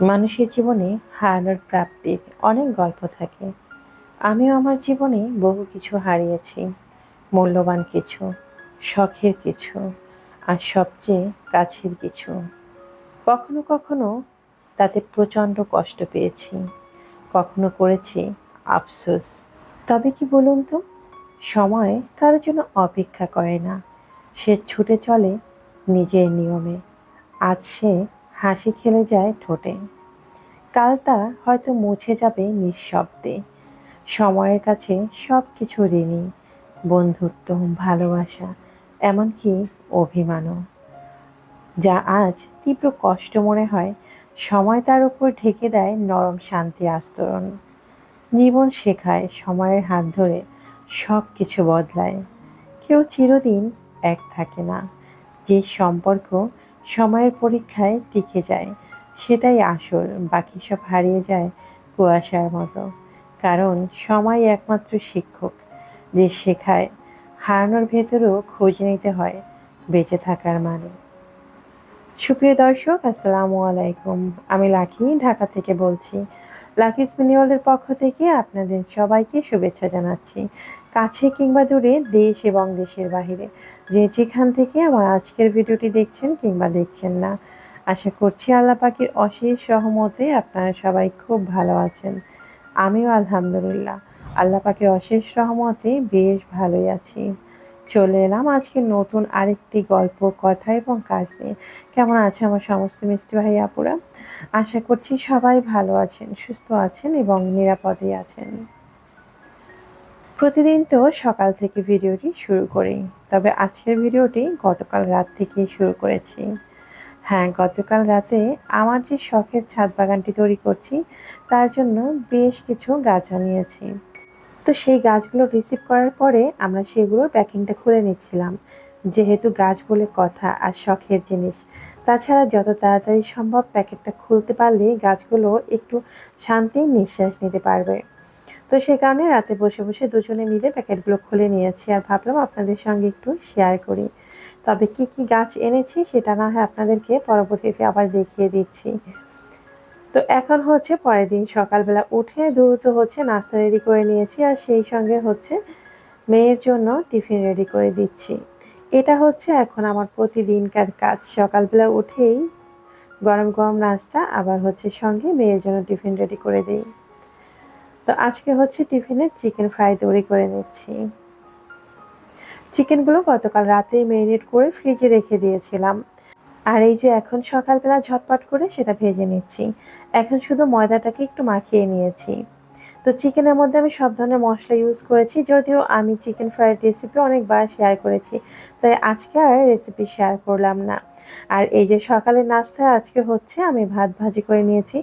মানুষের জীবনে হারানোর প্রাপ্তির অনেক গল্প থাকে। আমিও আমার জীবনে বহু কিছু হারিয়েছি। মূল্যবান কিছু, শখের কিছু, আর সবচেয়ে কাছের কিছু। কখনো কখনো তাতে প্রচণ্ড কষ্ট পেয়েছি। কখনো করেছি আফসোস। তবে কি বলুন তো, সময় কারোর জন্য অপেক্ষা করে না। সে ছুটে চলে নিজের নিয়মে। আজ সে হাসি খেলে যায় ঠোঁটে। কাল তা হয়তো মুছে যাবে নিঃশব্দে। সময়ের কাছে সব কিছু ঋণী, বন্ধুত্ব, ভালোবাসা, এমনকি অভিমানও। যা আজ তীব্র কষ্ট মনে হয়, সময় তার উপর ঢেকে দেয় নরম শান্তি আস্তরণ। জীবন শেখায় সময়ের হাত ধরে সব কিছু বদলায়। কেউ চিরদিন এক থাকে না। যে সম্পর্ক সময়ের পরীক্ষায় টিকে যায়। সেটাই আসল, বাকি সব হারিয়ে যায় কুয়াশার মতো। কারণ সময় একমাত্র শিক্ষক। যে শেখায়, হারানোর ভেতরেও খোঁজ নিতে হয় বেঁচে থাকার মানে। সুপ্রিয় দর্শক, আসসালামু আলাইকুম। আমি লাকি, ঢাকা থেকে বলছি। লাকি স্পিনিওয়ালের পক্ষ থেকে আপনাদের সবাইকে শুভেচ্ছা জানাচ্ছি। কাছে কিংবা দূরে দেশ এবং দেশের বাহিরে। যে যেখান থেকে আমার আজকের ভিডিওটি দেখছেন কিংবা দেখছেন না, আশা করছি আল্লাহ পাখির অশেষ রহমতে আপনারা সবাই খুব ভালো আছেন। আমিও আলহামদুলিল্লাহ। আল্লাহ পাখির অশেষ রহমতে বেশ ভালোই আছি। চলে এলাম আজকে নতুন আরেকটি গল্প, কথা এবং কাজ নিয়ে। কেমন আছে আমার সমস্ত মিষ্টি ভাই আপুরা? আশা করছি সবাই ভালো আছেন, সুস্থ আছেন এবং নিরাপদে আছেন। প্রতিদিন তো সকাল থেকে ভিডিওটি শুরু করি, তবে আজকের ভিডিওটি গতকাল রাত থেকে শুরু করেছি। হ্যাঁ গতকাল রাতে আমার যে শখের ছাদ বাগানটি তৈরি করছি, তার জন্য বেশ কিছু গাছ আনিয়েছি। তো সেই গাছগুলো রিসিভ করার পরে আমরা সেগুলোর প্যাকিংটা খুলে নিচ্ছিলাম। যেহেতু গাছ বলে কথা আর শখের জিনিস, তাছাড়া যত তাড়াতাড়ি সম্ভব প্যাকেটটা খুলতে পারলে গাছগুলো একটু শান্তি নিঃশ্বাস নিতে পারবে। তো সে কারণে রাতে বসে বসে দুজনে মিলে প্যাকেটগুলো খুলে নিয়েছি আর ভাবলাম আপনাদের সঙ্গে একটু শেয়ার করি। তবে কি কি গাছ এনেছি সেটা না হয় আপনাদেরকে পরবর্তীতে আবার দেখিয়ে দিচ্ছি। তো এখন হচ্ছে পরের দিন সকালবেলা উঠে দ্রুত হচ্ছে নাস্তা রেডি করে নিয়েছি আর সেই সঙ্গে হচ্ছে মেয়ের জন্য টিফিন রেডি করে দিচ্ছি। এটা হচ্ছে এখন আমার প্রতিদিনকার কাজ। সকালবেলা উঠেই গরম গরম নাস্তা, আবার হচ্ছে সঙ্গে মেয়ের জন্য টিফিন রেডি করে দিই। তো আজকে হচ্ছে টিফিনে চিকেন ফ্রাই তৈরি করে নিচ্ছি। চিকেনগুলো গতকাল রাতেই ম্যারিনেট করে ফ্রিজে রেখে দিয়েছিলাম। আর এই যে এখন সকালবেলা ঝটপট করে সেটা ভেজে নিচ্ছি। এখন শুধু ময়দাটাকে একটু মাখিয়ে নিয়েছি। তো চিকেনের মধ্যে আমি সব ধরনের মশলা ইউজ করেছি, যদিও আমি চিকেন ফ্রাইড রেসিপি অনেকবার শেয়ার করেছি, তাই আজকে আর রেসিপি শেয়ার করলাম না। আর এই যে সকালের নাস্তায় আজকে হচ্ছে আমি ভাত ভাজি করে নিয়েছি,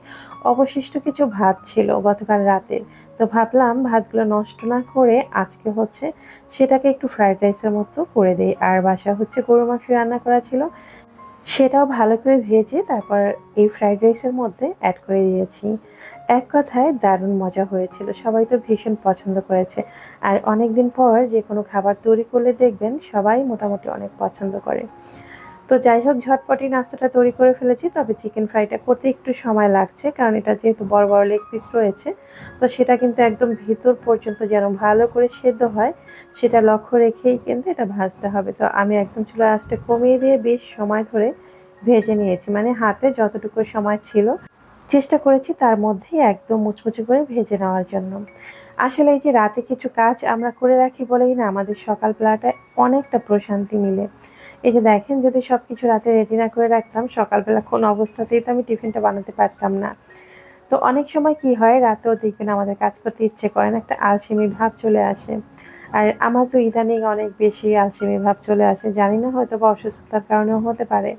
অবশিষ্ট কিছু ভাত ছিল গতকাল রাতের। তো ভাবলাম ভাতগুলো নষ্ট না করে আজকে হচ্ছে সেটাকে একটু ফ্রাইড রাইসের মতো করে দিই। আর বাসা হচ্ছে গরু মাংস রান্না করা ছিল সেটাও ভালো করে ভেজে তারপর এই ফ্রাইড রাইসের মধ্যে অ্যাড করে দিয়েছি। এক কথায় দারুণ মজা হয়েছিল। সবাই তো ভীষণ পছন্দ করেছে। আর অনেক দিন পর যে কোনো খাবার তৈরি করলে দেখবেন সবাই মোটামুটি অনেক পছন্দ করে। তো যাই হোক, ঝটপটি নাস্তাটা তৈরি করে ফেলেছি, তবে চিকেন ফ্রাইটা করতে একটু সময় লাগছে, কারণ এটা যেহেতু বড় বড় লেগ পিস রয়েছে, তো সেটা কিন্তু একদম ভিতর পর্যন্ত যেন ভালো করে সেদ্ধ হয়, সেটা লক্ষ্য রেখেই কিন্তু এটা ভাজতে হবে। তো আমি একদম চুলা আঁচটা কমিয়ে দিয়ে বেশ সময় ধরে ভেজে নিয়েছি মানে হাতে যতটুকু সময় ছিল, চেষ্টা করেছি তার মধ্যেই একদম মুচমুচে করে ভেজে নেওয়ার জন্য। আসলে এই যে রাতে কিছু কাজ আমরা করে রাখি বলেই না, আমাদের সকালবেলাটায় অনেকটা প্রশান্তি মিলে। এই যে দেখেন, যদি সব কিছু রাতে রেডি না করে রাখতাম, সকালবেলা কোন অবস্থাতেই তো আমি টিফিনটা বানাতে পারতাম না। তো অনেক সময় কি হয়, রাতেও দেখবেন আমাদের কাজ করতে ইচ্ছে করে না, একটা আলসেমি ভাব চলে আসে। আর আমার তো ইদানিং অনেক বেশি আলসেমি ভাব চলে আসে, জানি না হয়তো বা অসুস্থতার কারণেও হতে পারে।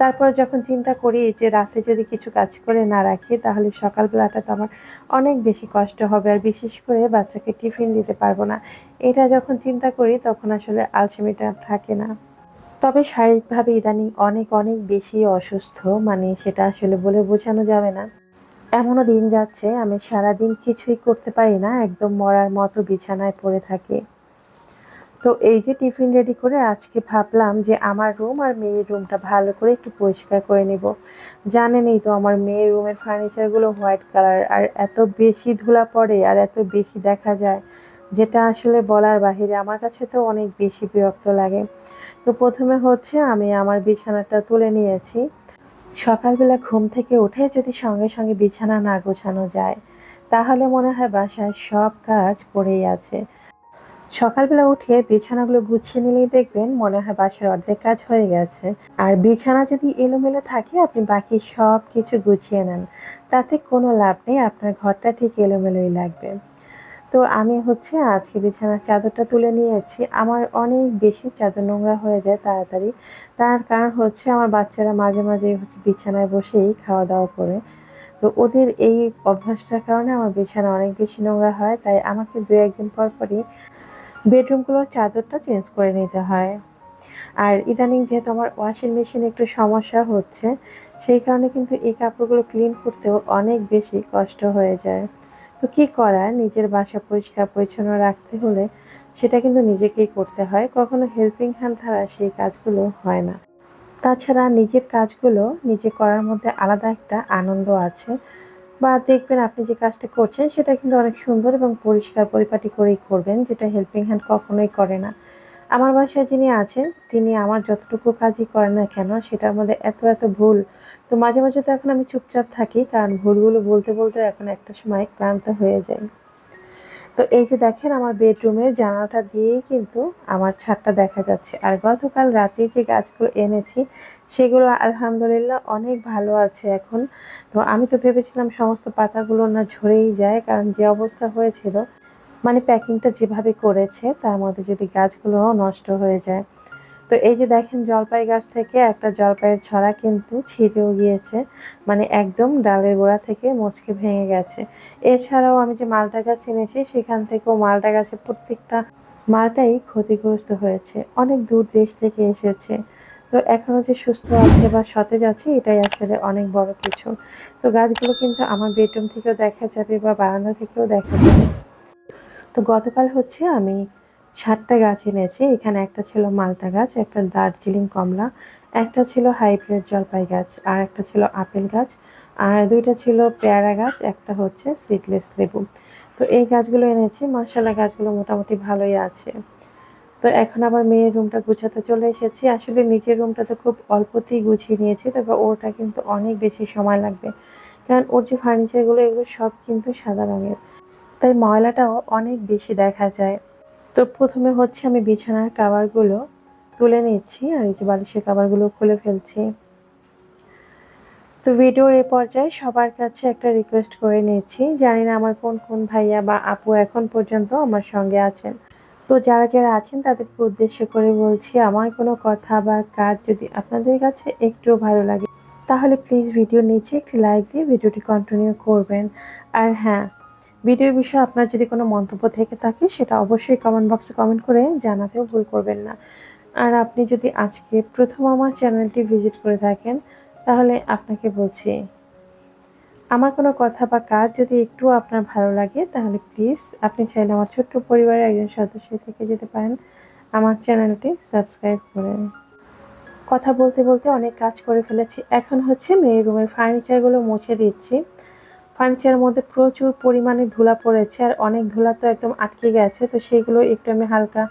তারপর যখন চিন্তা করি যে রাতে যদি কিছু কাজ করে না রাখি, তাহলে সকালবেলাটা তো আমার অনেক বেশি কষ্ট হবে, আর বিশেষ করে বাচ্চাকে টিফিন দিতে পারব না। এটা যখন চিন্তা করি, তখন আসলে আলসেমিটা থাকে না। তবে শারীরিকভাবে ইদানিং অনেক অনেক বেশি অসুস্থ মানে সেটা আসলে বলে বোঝানো যাবে না। এমনও দিন যাচ্ছে, আমি সারাদিন কিছুই করতে পারি না, একদম মরার মতো বিছানায় পড়ে থাকি। তো এই যে টিফিন রেডি করে আজকে ভাবলাম যে আমার রুম আর মেয়ের রুমটা ভালো করে একটু পরিষ্কার করে নিব। জানেনই তো আমার মেয়ের রুমের ফার্নিচারগুলো হোয়াইট কালার আর এত বেশি ধুলা পড়ে আর এত বেশি দেখা যায়। যেটা আসলে বলার বাহিরে আমার কাছে তো অনেক বেশি বিরক্ত লাগে। তো প্রথমে হচ্ছে আমি আমার বিছানাটা তুলে নিয়েছি। সকালবেলা ঘুম থেকে উঠে যদি সঙ্গে সঙ্গে বিছানা না গোছানো যায়, তাহলে মনে হয় বাসায় সব কাজ পড়েই আছে। সকালবেলা উঠে বিছানাগুলো গুছিয়ে নিলেই দেখবেন মনে হয় বাসার অর্ধেক কাজ হয়ে গেছে। আর বিছানা যদি এলোমেলো থাকে, আপনি বাকি সব কিছু গুছিয়ে নেন। তাতে কোনো লাভ নেই, আপনার ঘরটা ঠিক এলোমেলোই লাগবে। তো আমি হচ্ছে আজকে বিছানার চাদরটা তুলে নিয়েছি। আমার অনেক বেশি চাদর নোংরা হয়ে যায় তাড়াতাড়ি। তার কারণ হচ্ছে আমার বাচ্চারা মাঝে মাঝে হচ্ছে বিছানায় বসেই খাওয়া দাওয়া করে। তো ওদের এই অভ্যাসটার কারণে আমার বিছানা অনেক বেশি নোংরা হয়। তাই আমাকে দু একদিন পর পরই বেডরুমগুলোর চাদরটা চেঞ্জ করে নিতে হয়। আর ইদানিং যেহেতু আমার ওয়াশিং মেশিনে একটু সমস্যা হচ্ছে, সেই কারণে কিন্তু এই কাপড়গুলো ক্লিন করতেও অনেক বেশি কষ্ট হয়ে যায়। তো কি করার? নিজের বাসা পরিষ্কার পরিচ্ছন্ন রাখতে হলে সেটা কিন্তু নিজেকেই করতে হয়। কখনো হেল্পিং হ্যান্ড ছাড়া সেই কাজগুলো হয় না। তাছাড়া নিজের কাজগুলো নিজে করার মধ্যে আলাদা একটা আনন্দ আছে। বা দেখবেন আপনি যে কাজটা করছেন সেটা কিন্তু অনেক সুন্দর এবং পরিষ্কার পরিপাটি করেই করবেন, যেটা হেল্পিং হ্যান্ড কখনোই করে না। আমার বাসায় যিনি আছেন, তিনি আমার যতটুকু কাজই করেন না কেন, সেটার মধ্যে এত এত ভুল। তো মাঝে মাঝে তো এখন আমি চুপচাপ থাকি, কারণ ভুলগুলো বলতে বলতে এখন একটা সময় ক্লান্ত হয়ে যায় তো এই যে দেখেন আমার বেডরুমের জানালাটা দিয়েই কিন্তু আমার ছাদটা দেখা যাচ্ছে। আর গতকাল রাতে যে গাছগুলো এনেছি, সেগুলো আলহামদুলিল্লাহ অনেক ভালো আছে এখন। তো আমি তো ভেবেছিলাম সমস্ত পাতাগুলো না ঝরেই যায়, কারণ যে অবস্থা হয়েছিল মানে প্যাকিংটা যেভাবে করেছে, তার মধ্যে যদি গাছগুলো নষ্ট হয়ে যায়। তো এই যে দেখেন জলপাই গাছ থেকে একটা জলপাইয়ের ছড়া কিন্তু ছিঁড়েও গিয়েছে মানে একদম ডালের গোড়া থেকে মুচকে ভেঙে গেছে। এছাড়াও আমি যে মালটা গাছ এনেছি, সেখান থেকেও মালটা গাছের প্রত্যেকটা মালটাই ক্ষতিগ্রস্ত হয়েছে, অনেক দূর দেশ থেকে এসেছে। তো এখনও যে সুস্থ আছে বা সতেজ আছে, এটাই আসলে অনেক বড় কিছু। তো গাছগুলো কিন্তু আমার বেডরুম থেকেও দেখা যাবে বা বারান্দা থেকেও দেখা যাবে। তো গতকাল হচ্ছে আমি সাতটা গাছ এনেছি। এখানে একটা ছিল মালটা গাছ, একটা দার্জিলিং কমলা, একটা ছিল হাইব্রিড জলপাই গাছ, আর একটা ছিল আপেল গাছ, আর দুইটা ছিল পেয়ারা গাছ, একটা হচ্ছে সিডলেস লেবু। তো এই গাছগুলো এনেছি মশালা গাছগুলো মোটামুটি ভালোই আছে। তো এখন আবার মেয়ের রুমটা গুছাতে চলে এসেছি। আসলে নিজের রুমটা তো খুব অল্পতেই গুছিয়ে নিয়েছি, তবে ওটা কিন্তু অনেক বেশি সময় লাগবে। কারণ ওর যে ফার্নিচারগুলো এগুলো সব কিন্তু সাদা রঙের। তাই ময়লাটাও অনেক বেশি দেখা যায়। তো প্রথমে হচ্ছে আমি বিছানার কাভারগুলো তুলে নিচ্ছি আর এই যে বালিশের কাভারগুলো খুলে ফেলছি। তো ভিডিওর এ পর্যায়ে সবার কাছে একটা রিকোয়েস্ট করে নিচ্ছি। জানি না আমার কোন কোন ভাইয়া বা আপু এখন পর্যন্ত আমার সঙ্গে আছেন। তো যারা যারা আছেন তাদেরকে উদ্দেশ্য করে বলছি, আমার কোনো কথা বা কাজ যদি আপনাদের কাছে একটু ভালো লাগে, তাহলে প্লিজ ভিডিও নিচে একটি লাইক দিয়ে ভিডিওটি কন্টিনিউ করবেন। আর হ্যাঁ ভিডিও বিষয়ে আপনার যদি কোনো মন্তব্য থেকে থাকে, সেটা অবশ্যই কমেন্ট বক্সে কমেন্ট করে জানাতেও ভুল করবেন না। আর আপনি যদি আজকে প্রথম আমার চ্যানেলটি ভিজিট করে থাকেন, তাহলে আপনাকে বলছি, আমার কোনো কথা বা কাজ যদি একটু আপনার ভালো লাগে, তাহলে প্লিজ আপনি চাইলে আমার ছোট্ট পরিবারের একজন সদস্য থেকে যেতে পারেন। আমার চ্যানেলটি সাবস্ক্রাইব করে। কথা বলতে বলতে অনেক কাজ করে ফেলেছি। এখন হচ্ছে মেয়ের রুমের ফার্নিচারগুলো মুছে দিচ্ছি। ফার্নিচারের মধ্যে প্রচুর পরিমাণে ধুলা পড়েছে আর অনেক ধুলা তো একদম আটকে গেছে, তো সেগুলো একটু আমি হালকা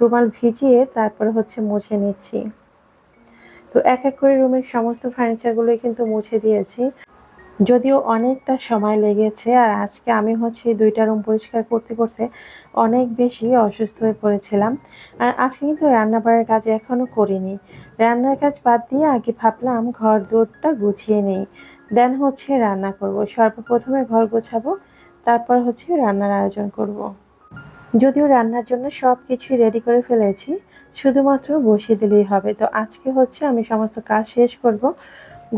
রুমাল ভিজিয়ে তারপরে হচ্ছে মুছে নিচ্ছি। তো এক এক করে রুমের সমস্ত ফার্নিচারগুলোই কিন্তু মুছে দিয়েছি। যদিও অনেকটা সময় লেগেছে আর আজকে আমি হচ্ছে দুইটা রুম পরিষ্কার করতে করতে অনেক বেশি অসুস্থ হয়ে পড়েছিলাম। আর আজকে কিন্তু রান্নাবাড়ার কাজ এখনও করিনি। রান্নার কাজ বাদ দিয়ে আগে ভাবলাম ঘর দৌড়টা গুছিয়ে নেই। দেন হচ্ছে রান্না করব। সর্বপ্রথমে ঘর গোছাবো, তারপর হচ্ছে রান্নার আয়োজন করব। যদিও রান্নার জন্য সব কিছুই রেডি করে ফেলেছি, শুধুমাত্র বসিয়ে দিলেই হবে। তো আজকে হচ্ছে আমি সমস্ত কাজ শেষ করব,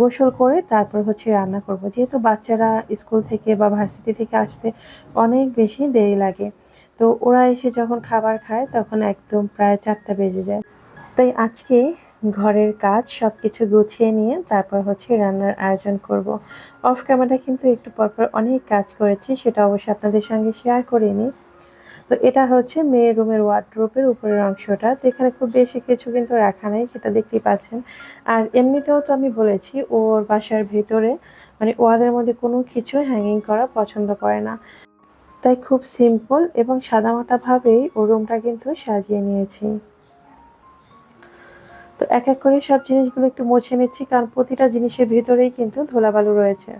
গোসল করে তারপর হচ্ছে রান্না করব। যেহেতু বাচ্চারা স্কুল থেকে বা ভার্সিটি থেকে আসতে অনেক বেশি দেরি লাগে, তো ওরা এসে যখন খাবার খায় তখন একদম প্রায় চারটা বেজে যায়। তাই আজকে ঘরের কাজ সব কিছু গুছিয়ে নিয়ে তারপর হচ্ছে রান্নার আয়োজন করব। অফ ক্যামেরা কিন্তু একটু পরপর অনেক কাজ করেছি, সেটা অবশ্যই আপনাদের সঙ্গে শেয়ার করিনি তো এটা হচ্ছে মেয়ের রুমের ওয়ার্ড্রোপের উপরের অংশটা, তো এখানে খুব বেশি কিছু কিন্তু রাখা নেই, সেটা দেখতেই পাচ্ছেন। আর এমনিতেও তো আমি বলেছি, ওর বাসার ভেতরে মানে ওয়ালের মধ্যে কোনো কিছু হ্যাঙ্গিং করা পছন্দ করে না। তাই খুব সিম্পল এবং সাদামাটাভাবেই ও রুমটা কিন্তু সাজিয়ে নিয়েছি। তো এক এক করে সব জিনিসগুলো একটু মুছে নিচ্ছি, কারণ প্রতিটা জিনিসের ভিতরেই কিন্তু ধুলাবালু রয়েছে।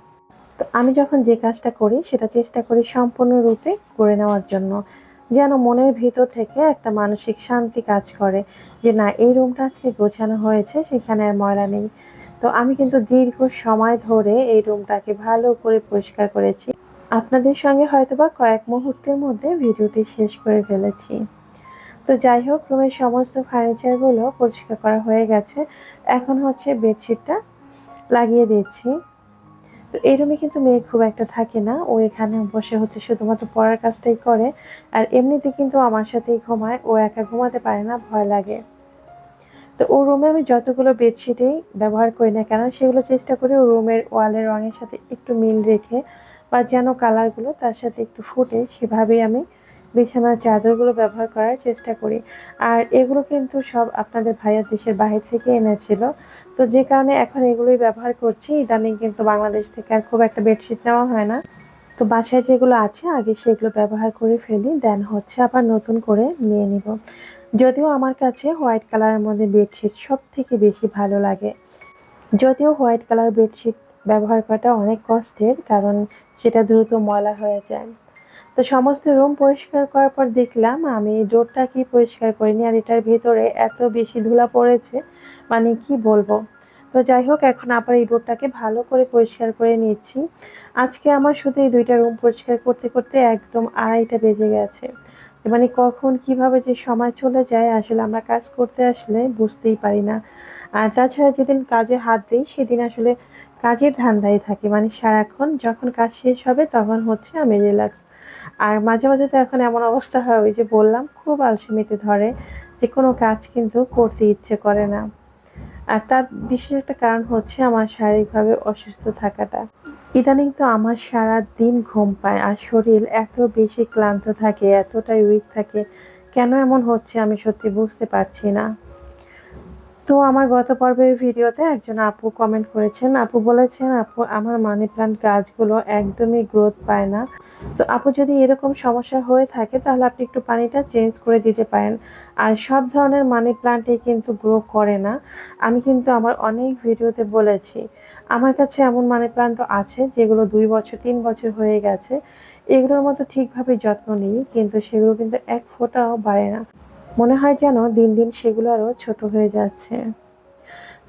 তো আমি যখন যে কাজটা করি, সেটা চেষ্টা করি সম্পূর্ণরূপে করে নেওয়ার জন্য। যেন মনের ভিতর থেকে একটা মানসিক শান্তি কাজ করে, যে না, এই রুমটা আজকে গোছানো হয়েছে, সেখানে আর ময়লা নেই। তো আমি কিন্তু দীর্ঘ সময় ধরে এই রুমটাকে ভালো করে পরিষ্কার করেছি। আপনাদের সঙ্গে হয়তোবা কয়েক মুহূর্তের মধ্যে ভিডিওটি শেষ করে ফেলেছি। তো যাই হোক, রুমের সমস্ত ফার্নিচারগুলো পরিষ্কার করা হয়ে গেছে। এখন হচ্ছে বেডশিটটা লাগিয়ে দিয়েছি। তো এই রুমে কিন্তু মেয়ে খুব একটা থাকে না। ও এখানে বসে হচ্ছে শুধুমাত্র পড়ার কাজটাই করে। আর এমনিতে কিন্তু আমার সাথেই ঘুমায়। ও একা ঘুমাতে পারে না, ভয় লাগে। তো ও রুমে আমি যতগুলো বেডশিটেই ব্যবহার করি না কেন, সেগুলো চেষ্টা করি ও রুমের ওয়ালের রঙের সাথে একটু মিল রেখে বা যেন কালারগুলো তার সাথে একটু ফুটে, সেভাবেই আমি বিছানার চাদরগুলো ব্যবহার করার চেষ্টা করি। আর এগুলো কিন্তু সব আপনাদের ভাইয়া দেশের বাহির থেকে এনেছিল। তো যে কারণে এখন এগুলোই ব্যবহার করছি। ইদানিং কিন্তু বাংলাদেশ থেকে আর খুব একটা বেডশিট নেওয়া হয় না। তো বাসায় যেগুলো আছে, আগে সেগুলো ব্যবহার করে ফেলি দেন হচ্ছে আবার নতুন করে নিয়ে নিব। যদিও আমার কাছে হোয়াইট কালারের মধ্যে বেডশিট সব থেকে বেশি ভালো লাগে। যদিও হোয়াইট কালার বেডশিট ব্যবহার করাটা অনেক কষ্টের, কারণ সেটা দ্রুত ময়লা হয়ে যায়। তো সমস্ত রুম পরিষ্কার করার পর দেখলাম আমি ডোরটা কি পরিষ্কার করিনি আর এটার ভেতরে এত বেশি ধুলা পড়েছে মানে কি বলব? তো যাই হোক, এখন আবার এই ডোরটাকে ভালো করে পরিষ্কার করে নিচ্ছি। আজকে আমার শুধু এই দুইটা রুম পরিষ্কার করতে করতে একদম আড়াইটা বেজে গেছে। মানে কখন কীভাবে যে সময় চলে যায় আসলে আমরা কাজ করতে আসলে বুঝতেই পারি না। আর তাছাড়া যেদিন কাজে হাত দিই সেদিন আসলে কাজের ধান্দায় থাকি। মানে সারাক্ষণ যখন কাজ শেষ হবে তখন হচ্ছে আমি রিল্যাক্স আর মাঝে মাঝে তো এখন এমন অবস্থা হয়, ওই যে বললাম, খুব আলসেমিতে ধরে যে কোনো কাজ কিন্তু করতে ইচ্ছে করে না। আর তার বিশেষ একটা কারণ হচ্ছে আমার শারীরিকভাবে অসুস্থ থাকাটা। ইদানিং তো আমার সারা দিন ঘুম পায় আর শরীর এত বেশি ক্লান্ত থাকে, এতটাই উইক থাকে। কেন এমন হচ্ছে আমি সত্যি বুঝতে পারছি না। তো আমার গত পর্বের ভিডিওতে একজন আপু কমেন্ট করেছেন। আপু বলেছেন, আপু, আমার মানি প্লান্ট গাছগুলো একদমই গ্রোথ পায় না। তো আপু যদি এরকম সমস্যা হয়ে থাকে, তাহলে আপনি একটু পানিটা চেঞ্জ করে দিতে পারেন। আর সব ধরনের মানি প্লান্টই কিন্তু গ্রো করে না। আমি কিন্তু আমার অনেক ভিডিওতে বলেছি, আমার কাছে এমন মানি প্লান্টও আছে, যেগুলো দুই বছর, তিন বছর হয়ে গেছে। এগুলোর মতো ঠিকভাবে যত্ন নিই, কিন্তু সেগুলো কিন্তু এক ফোঁটাও বাড়ে না। মনে হয় যেন দিন দিন সেগুলো আরও ছোট হয়ে যাচ্ছে।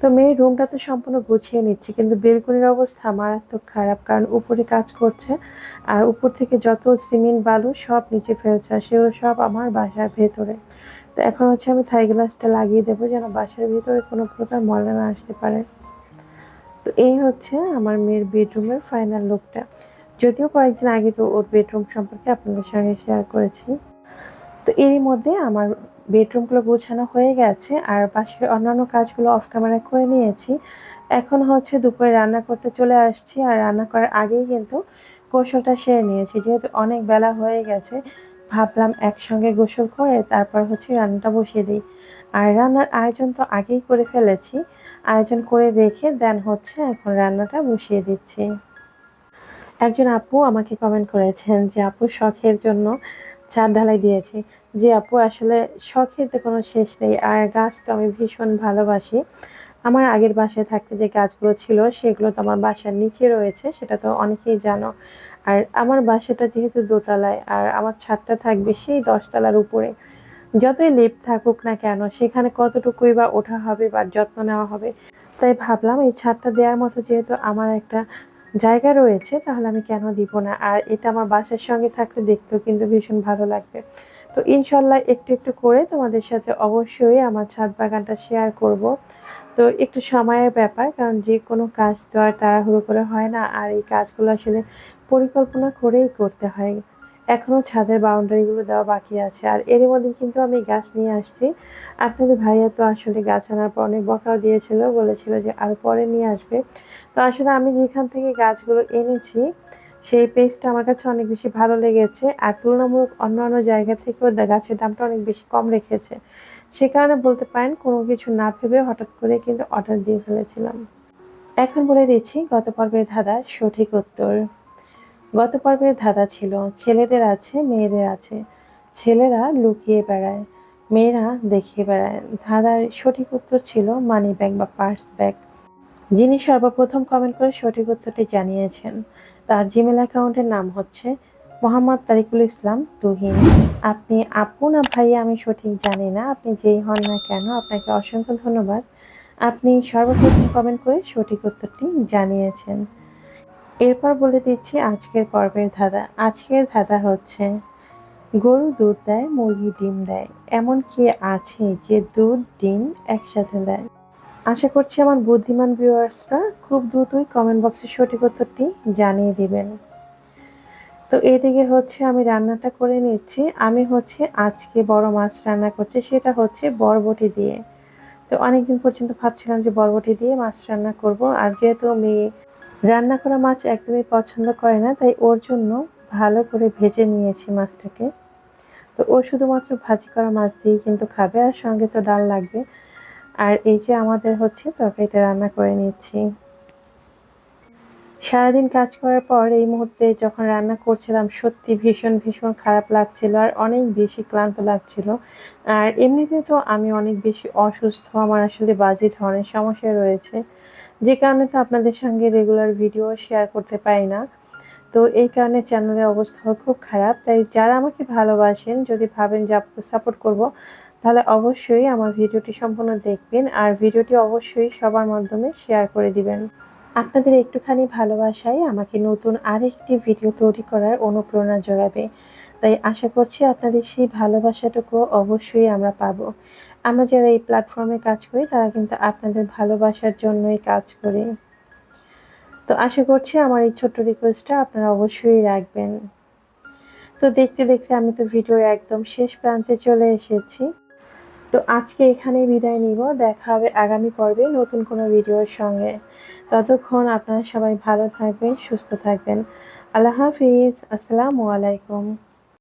তো মেয়ের রুমটা তো সম্পূর্ণ গুছিয়ে নিচ্ছি, কিন্তু বেলকনির অবস্থা মারাত্মক খারাপ, কারণ উপরে কাজ করছে আর উপর থেকে যত সিমেন্ট, বালু সব নিচে ফেলছে আর সেগুলো সব আমার বাসার ভেতরে। তো এখন হচ্ছে আমি থাই গ্লাসটা লাগিয়ে দেবো যেন বাসার ভেতরে কোনো প্রকার ময়লা না আসতে পারে। তো এই হচ্ছে আমার মেয়ের বেডরুমের ফাইনাল লুকটা যদিও কয়েকদিন আগে তো ওর বেডরুম সম্পর্কে আপনাদের সঙ্গে শেয়ার করেছি। তো এরই মধ্যে আমার বেডরুমগুলো গোছানো হয়ে গেছে আর পাশের অন্যান্য কাজগুলো অফ ক্যামেরা করে নিয়েছি। এখন হচ্ছে দুপুরে রান্না করতে চলে আসছি আর রান্না করার আগেই কিন্তু গোসলটা সেরে নিয়েছি। যেহেতু অনেক বেলা হয়ে গেছে, ভাবলাম একসঙ্গে গোসল করে তারপর হচ্ছে রান্নাটা বসিয়ে দিই। আর রান্নার আয়োজন তো আগেই করে ফেলেছি। আয়োজন করে রেখে দেন হচ্ছে এখন রান্নাটা বসিয়ে দিচ্ছি। একজন আপু আমাকে কমেন্ট করেছেন যে, আপু, শখের জন্য ছাদ ঢালাই দিয়েছি। যে আপু, আসলে শখের তো কোনো শেষ নেই। আর গাছ তো আমি ভীষণ ভালোবাসি। আমার আগের বাসায় থাকতে যে গাছগুলো ছিল, সেগুলো তো আমার বাসার নিচে রয়েছে, সেটা তো অনেকেই জানো। আর আমার বাসাটা যেহেতু দোতলায়, আর আমার ছাদটা থাকবে সেই দশতলার উপরে। যতই লেপ থাকুক না কেন, সেখানে কতটুকুই বা ওঠা হবে বা যত্ন নেওয়া হবে, তাই ভাবলাম এই ছাদটা দেওয়ার মতো যেহেতু আমার একটা জায়গা রয়েছে, তাহলে আমি কেন দিব না? আর এটা আমার বাসার সঙ্গে থাকতে দেখতেও কিন্তু ভীষণ ভালো লাগবে। তো ইনশাল্লাহ একটু একটু করে তোমাদের সাথে অবশ্যই আমার ছাদ বাগানটা শেয়ার করব। তো একটু সময়ের ব্যাপার, কারণ যে কোনো কাজ তো আর তাড়াহুড়ো করে হয় না, আর এই কাজগুলো আসলে পরিকল্পনা করেই করতে হয়। এখনও ছাদের বাউন্ডারিগুলো দেওয়া বাকি আছে। আর এর মধ্যে কিন্তু আমি গাছ নিয়ে আসছি। আপনাদের ভাইয়া তো আসলে গাছ আনার পর অনেক বকাও দিয়েছিল, বলেছিল যে আর পরে নিয়ে আসবে। তো আসলে আমি যেখান থেকে গাছগুলো এনেছি, সেই পেস্টটা আমার কাছে অনেক বেশি ভালো লেগেছে। আর তুলনামূলক অন্যান্য জায়গা থেকেও গাছের দামটা অনেক বেশি কম রেখেছে। সে কারণে বলতে পারেন কোনো কিছু না ভেবে হঠাৎ করে কিন্তু অর্ডার দিয়ে ফেলেছিলাম। এখন বলে দিচ্ছি, গত পর্বের ধাঁধার সঠিক উত্তর। গত পর্বের ধাঁধা ছিল, ছেলেদের আছে, মেয়েদের আছে। ছেলেরা লুকিয়ে বেড়ায়, মেয়েরা দেখিয়ে বেড়ায়। ধাঁধার সঠিক উত্তর ছিল মানি ব্যাগ বা পার্স ব্যাগ যিনি সর্বপ্রথম কমেন্ট করে সঠিক উত্তরটি জানিয়েছেন। তার জিমেল অ্যাকাউন্টের নাম হচ্ছে মোহাম্মদ তারিকুল ইসলাম তুহিন। আপনি আপু না ভাই আমি সঠিক জানি না, আপনি যেই হন না কেন, আপনাকে অসংখ্য ধন্যবাদ। আপনি সর্বপ্রথম কমেন্ট করে সঠিক উত্তরটি জানিয়েছেন। এরপর বলে দিচ্ছি আজকের পর্বের ধাঁধা। আজকের ধাঁধা হচ্ছে, গরু দুধ দেয়, মুরগি ডিম দেয়। এমন কি আছে যে দুধ, ডিম একসাথে দেয়। আশা করছি আমার বুদ্ধিমান ভিউয়ার্সরা খুব দ্রুতই কমেন্ট বক্সে সঠিক উত্তরটি জানিয়ে দিবেন। তো এদিকে হচ্ছে আমি রান্নাটা করে নিচ্ছি। আমি হচ্ছে আজকে বড় মাছ রান্না করছি, সেটা হচ্ছে বরবটি দিয়ে। তো অনেকদিন পর্যন্ত ভাবছিলাম যে বরবটি দিয়ে মাছ রান্না করব, আর যেহেতু মেয়ে রান্না করা মাছ একদমই পছন্দ করে না, তাই ওর জন্য ভালো করে ভেজে নিয়েছি মাছটাকে। তো ও শুধুমাত্র ভাজি করা মাছ দিয়েই কিন্তু খাবে, আর সঙ্গে তো ডাল লাগবে। আর এই যে আমাদের হচ্ছে তরকারিটা রান্না করে নিচ্ছি। সারাদিন কাজ করার পর এই মুহূর্তে যখন রান্না করছিলাম, সত্যি ভীষণ ভীষণ খারাপ লাগছিল আর অনেক বেশি ক্লান্ত লাগছিল। আর এমনিতে তো আমি অনেক বেশি অসুস্থ, আমার আসলে বাজে ধরনের সমস্যা রয়েছে। যে কারণে তো আপনাদের সঙ্গে রেগুলার ভিডিও শেয়ার করতে পারি না। তো এই কারণে চ্যানেলের অবস্থা খুব খারাপ। তাই যারা আমাকে ভালোবাসেন, যদি ভাবেন যে আপনাকে সাপোর্ট করব, তাহলে অবশ্যই আমার ভিডিওটি সম্পূর্ণ দেখবেন আর ভিডিওটি অবশ্যই সবার মাধ্যমে শেয়ার করে দিবেন। আপনাদের একটুখানি ভালোবাসাই আমাকে নতুন আরেকটি ভিডিও তৈরি করার অনুপ্রেরণা যোগাবে। তাই আশা করছি আপনাদের সেই ভালোবাসাটুকু অবশ্যই আমরা পাবো। আমরা যারা এই প্ল্যাটফর্মে কাজ করি, তারা কিন্তু আপনাদের ভালোবাসার জন্যই কাজ করি। তো আশা করছি আমার এই ছোট্ট রিকোয়েস্টটা আপনারা অবশ্যই রাখবেন। তো দেখতে দেখতে আমি তো ভিডিওর একদম শেষ প্রান্তে চলে এসেছি। তো আজকে এখানেই বিদায় নিব। দেখা হবে আগামী পর্বে নতুন কোনো ভিডিওর সঙ্গে। ততক্ষণ আপনারা সবাই ভালো থাকবেন, সুস্থ থাকবেন। আল্লাহ হাফিজ। আসসালামু আলাইকুম।